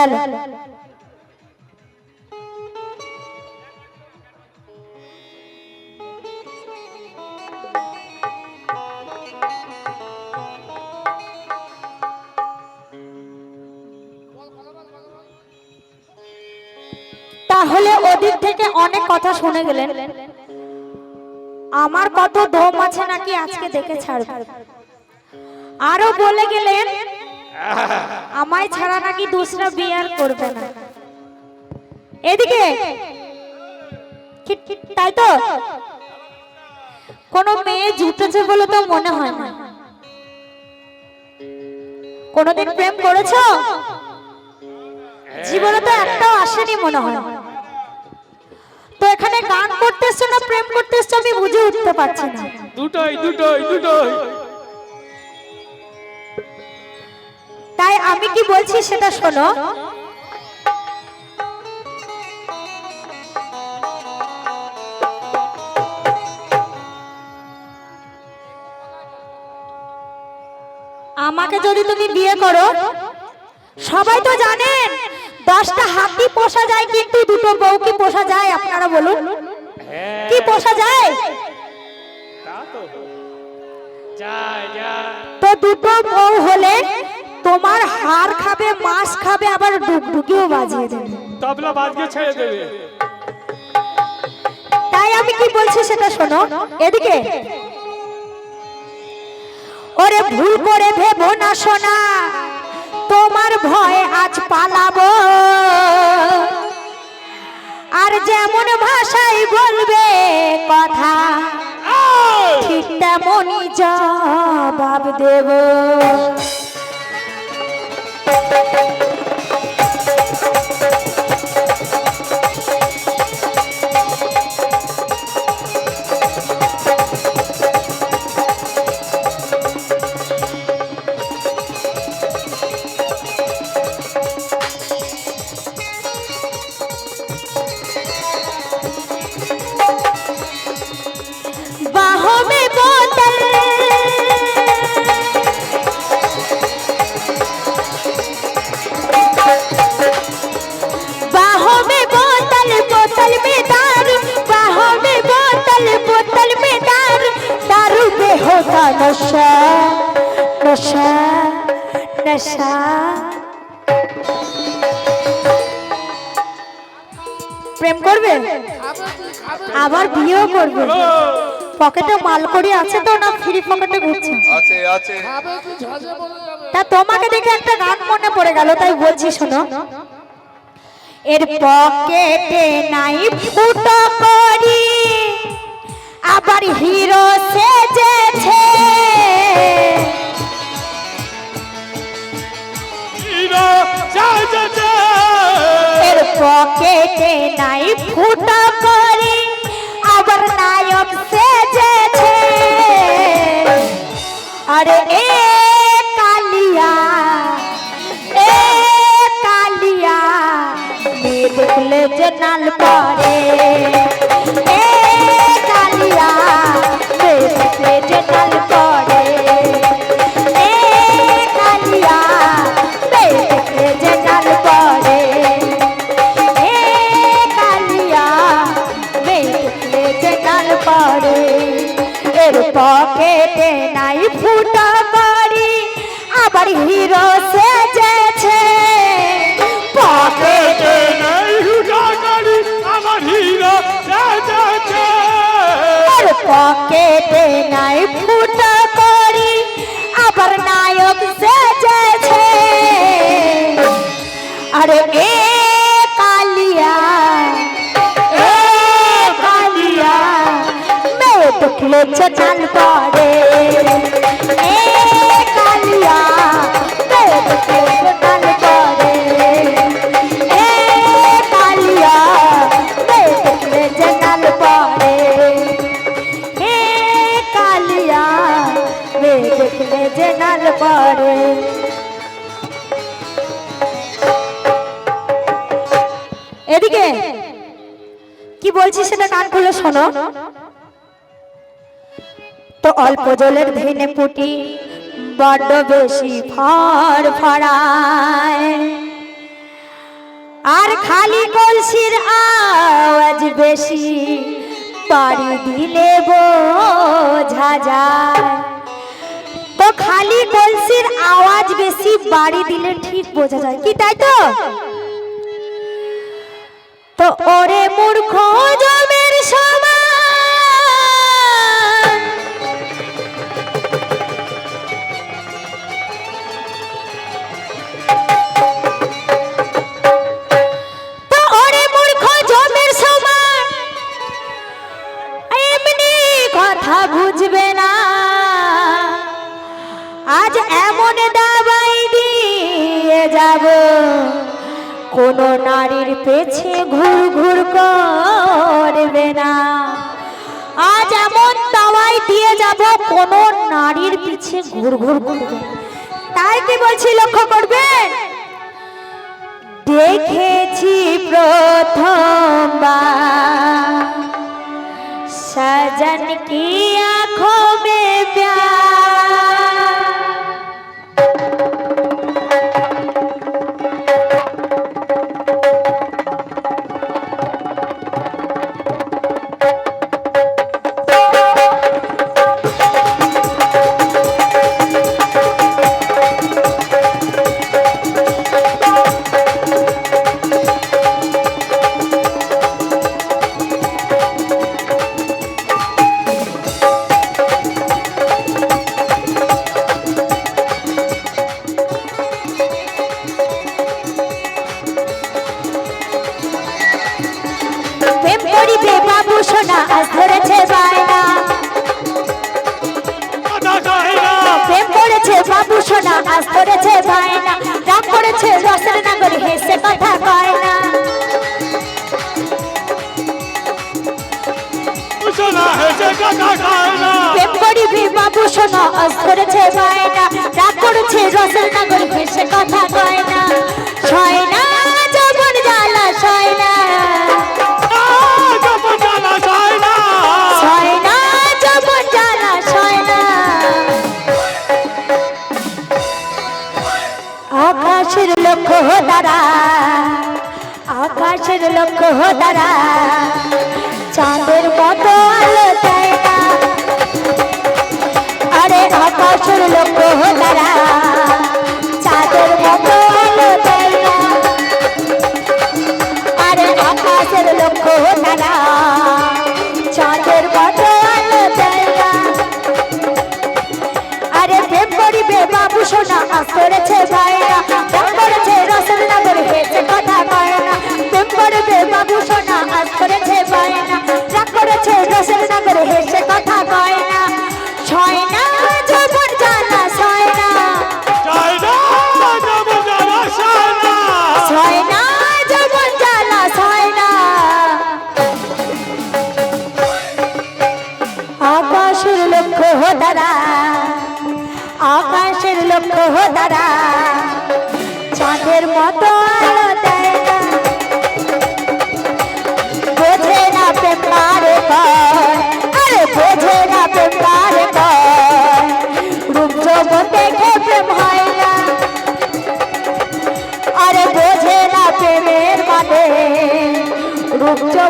Hello তাহলে ওদিক থেকে অনেক কথা শুনে গেলেন। আমার কত দম আছে নাকি আজকে দেখে ছাড়বে। আরও বলে গেলেন আমায় ছাড়া নাকি দুসরা বিয়ার করবে না? এদিকে! তাই তো? কোন মেয়ে জুটেছে বলে তো মনে হয় না। কোনদিন প্রেম করেছ? জীবনে তো একটাও আসেনি মনে হয়। তো এখানে গান করতে এসছো না প্রেম করতে এসছো আমি বুঝে উঠতে পারছি না। দুটোই দুটোই দুটোই। তাই আমি কি বলছি সেটা শোনো। আমাকে যদি তুমি বিয়ে করো সবাই তো জানেন দশটা হাতি পোষা যায় কিন্তু দুটো বউ কি পোষা যায় আপনারা বলুন। কি পোষা যায়? তো দুটো বউ হলে তোমার হার খাবে মাছ খাবে আবার ডুগডুগিও বাজিয়ে দেবে। তবলা বাজকে ছেড়ে দেবে। তাই আমি কি বলছি সেটা শোনো। এদিকে। ওরে ভুল করে ভেবো না শোনা তোমার ভয়ে আজ পালাবো। আর যেমন ভাষায় বলবে কথা ঠিক তেমনই জবাব দেব। बाहों প্রেম করবে? আবার বিয়েও করবে? পকেটে মাল করি আছে তো না ফ্রি পকেটে ঘুরছে? আছে আছে। তা তোমাকে দেখে একটা গান মনে পড়ে গেল তাই বলছি শোনো। এর পকেটে নাই ফুটো করি আবার হিরো সেজেছে। পকেটে নাই ফুটো করে। আবার নায়ক সেজেছে গেছে কাল কালিয়া কাল কালিয়া কাল পরে এদিকে কি বলছি সেটা কান খুলে শোনো। তো অল্প জলের ভেনে পুটি বড্ড বেশি ফর ফরায় আর খালি কলসির আওয়াজ বেশি বাড়ি দিলে বোঝা যায়। তো খালি কলসির আওয়াজ বেশি বাড়ি দিলে ঠিক বোঝা যায়। কি তাই তো? তো ওরে মূর্খ জমের সমান सजन की आंखों में प्यार করেছে নাগর হেসে কথা কয় না। না বাবু আজ বায়না রাগ করেছে রসের নাগর হেসে কথা কয় না। ছয় না? লক্ষ্য তারা চাঁদের মতো আলো দেয় না আরে আকাশের লক্ষ্য তারা।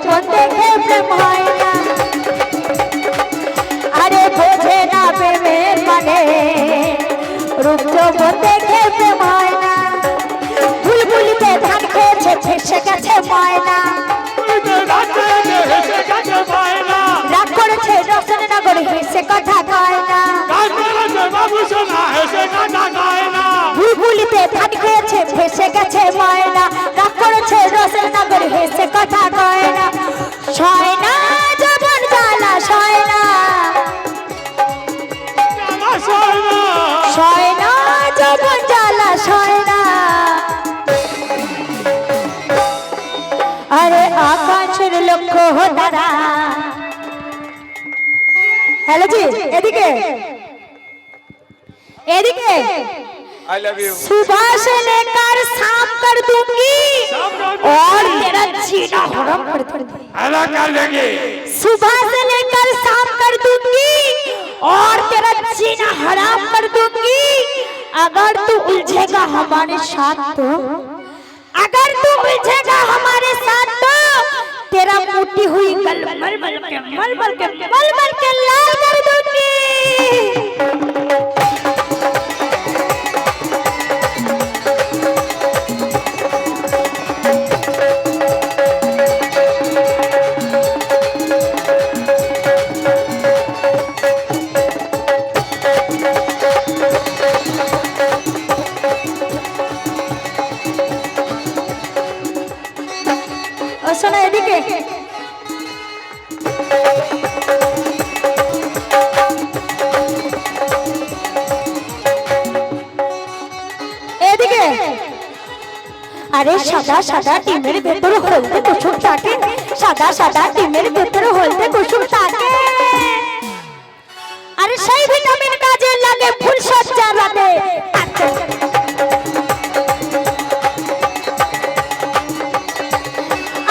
যৌবন দেখে প্রেম না। আরে বোঝে না প্রেমের মানে রূপ যৌবন খেয়েছে ফেসে গেছে ময়না। না। করেছে রসন নগর হেসে কথা কয় না। ছয় না যখন জ্বালা, ছয় না। ছয় না যখন জ্বালা, ছয় না। আরে আকাশের লক্ষ্য তারা। হ্যালো জি, এদিকে। এদিকে। आई लव यू सुबह से लेकर शाम कर दूँगी। और तेरा जीना हराम कर दूँगी अलग कर देंगे। सुबह से लेकर शाम कर दूँगी। और तेरा जीना हराम कर दूँगी। अगर तू उलझेगा हमारे साथ तो। अगर तू उलझेगा हमारे साथ तो। तेरा टूटी हुई गल मल मल के मल मल के मल मल के लाल कर दूँगी। আরে সাদা সাদা ডিমের ভেতরে হলদে কুসুম থাকে। সাদা সাদা ডিমের ভেতরে হলদে কুসুম থাকে। আরে সেই ভিটামিন কাজে লাগে ফুল সজ্জা রাতে আচ্ছা।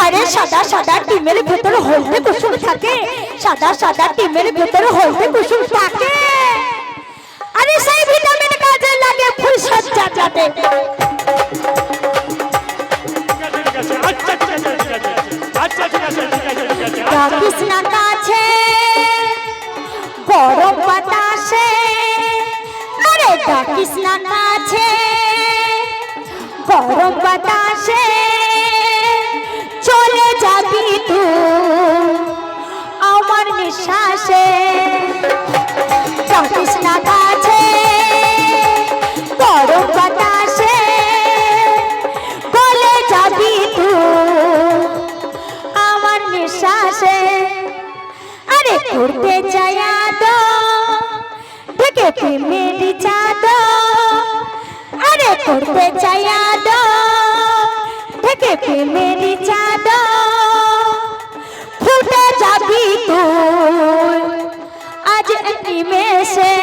আরে সাদা সাদা ডিমের ভেতরে হলদে কুসুম থাকে। সাদা সাদা ডিমের ভেতরে হলদে কুসুম থাকে। আরে সেই ভিটামিন কাজে লাগে ফুল সজ্জা যাতে আচ্ছা ঠিক আছে কাছে গরম বাতাসে, আরে কাছে গরম বাতাসে, চলে যাবি তুই আমার নিঃশ্বাসে। কাছে বাতাসে করতে চায়া দো দেখে প্রেমের চাঁদ আরে করতে চায়া দো দেখে প্রেমের চাঁদ ফুটে যাবি তুই। আজ নিমেষে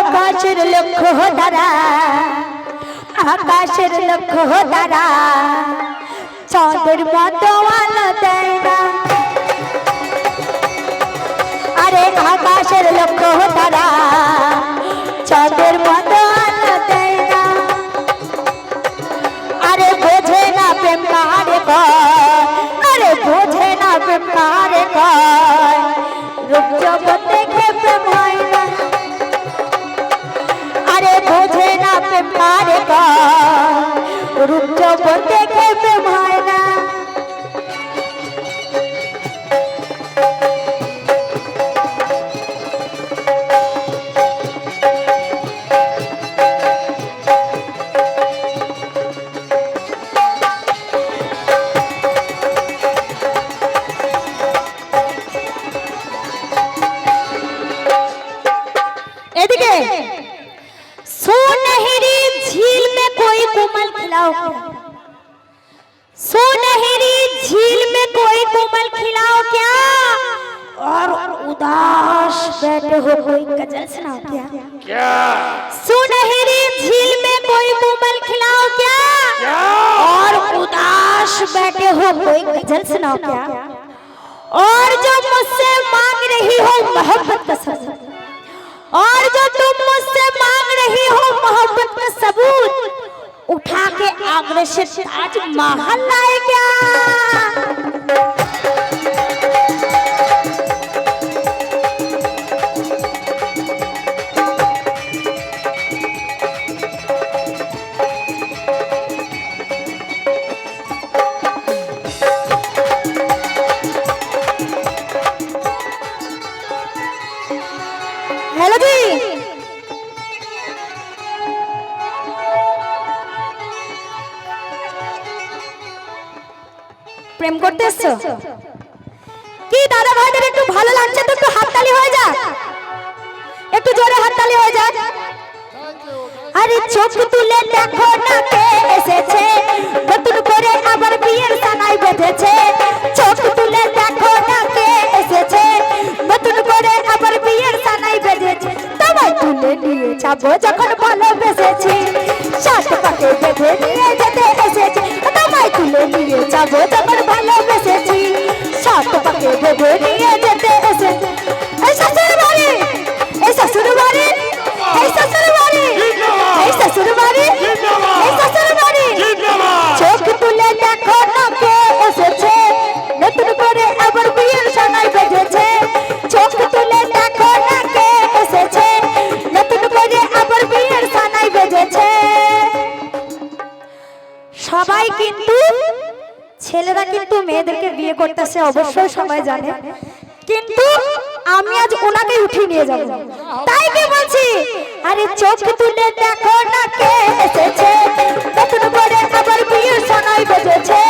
আকাশের লক্ষ্য তারা আকাশের লক্ষ্য তারা চাঁদের মতো আলো দেয় না। আরে আকাশের লক্ষ্য তারা না उदास हो कोई गज़ल सुनाओ क्या? क्या? सुनहरी झील में कोई कोमल खिलाओ क्या? और उदास बैठे हो कोई गज़ल सुनाओ क्या? और जो मुझसे मांग रही हो मोहब्बत का सबूत। और जो तुम मुझसे मांग रही हो मोहब्बत का सबूत। उठा के आगरे से ताज महल लाए क्या? করতে এসছো কি দাদা ভাইদের একটু ভালো লাগছে তো? একটু হাততালি হয়ে যা একটু জোরে হাততালি হয়ে যাক। আরে চোখ তুলে দেখো না কে এসেছে? নতুন করে আবার বিয়ের সানাই বেঁধেছে। চোখ তুলে দেখো না কে এসেছে? নতুন করে আবার বিয়ের সানাই বেঁধেছে। তোমায় তুলে নিয়ে যাব যখন ভালোবেসেছি সাত পাকে বেঁধে নিয়ে যেতে এসেছি। তোমায় তুলে নিয়ে যাব বিয়ে করতেছে অবশ্যই সবাই জানে। কিন্তু আমি আজ ওনাকে উঠিয়ে নিয়ে যাব। তাই কি বলছি? আরে চোখ তুলে দেখো না কে এসেছে। নতুন করে আবার বিয়ের সোনাই বেজেছে।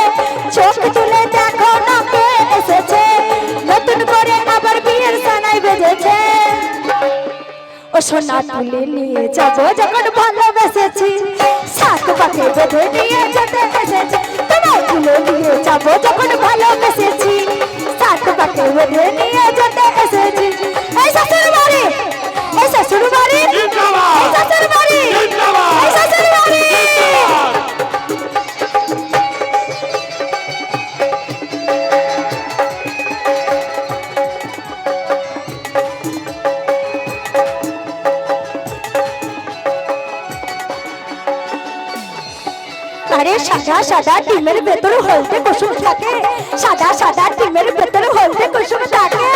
চোখ তুলে দেখো না কে এসেছে। নতুন করে আবার বিয়ের সোনাই বেজেছে। ও সোনা তুলে নিয়ে যাব যখন ভালোবেসেছি। সাত পাকে বেঁধে নিয়ে যেতে এসেছি। তোমায় দিয়ে যাব যখন ভালোবেসেছি। সাত পাকে বেঁধে নিয়ে যেতে এসেছি। এই শ্বশুর বাড়ি এই শ্বশুর বাড়ি এই শ্বশুর বাড়ি সাদা ডিমের ভেতর হলদে কুসুম থাকে। সাদা সাদা ডিমের ভেতর হলদে কুসুম থাকে।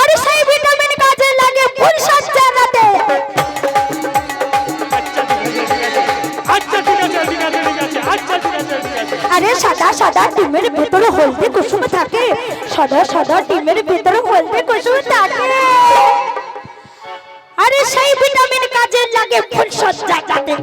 আরে সেই ভিটামিন কাজে লাগে ফুল সজ্জা রাতে আরে সাদা সাদা ডিমের ভেতর হলদে কুসুম থাকে। সাদা সাদা ডিমের ভেতর হলদে কুসুম থাকে। আরে সেই ভিটামিন কাজে লাগে ফুল সজ্জা রাতে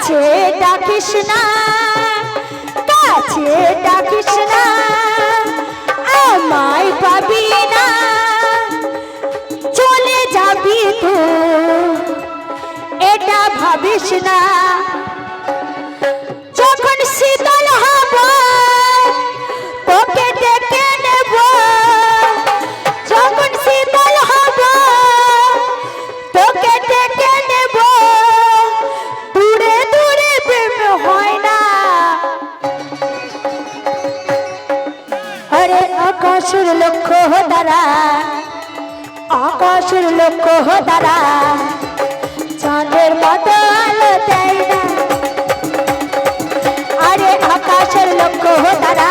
কাছে ডাকিস না, কাছে ডাকিস না, আমায় পাবি না, চলে যাবি তো, এটা ভাবিস না। তারা আকাশের লক্ষ্য তারা চাঁদের মতো আলো না। আরে আকাশের লক্ষ্য তারা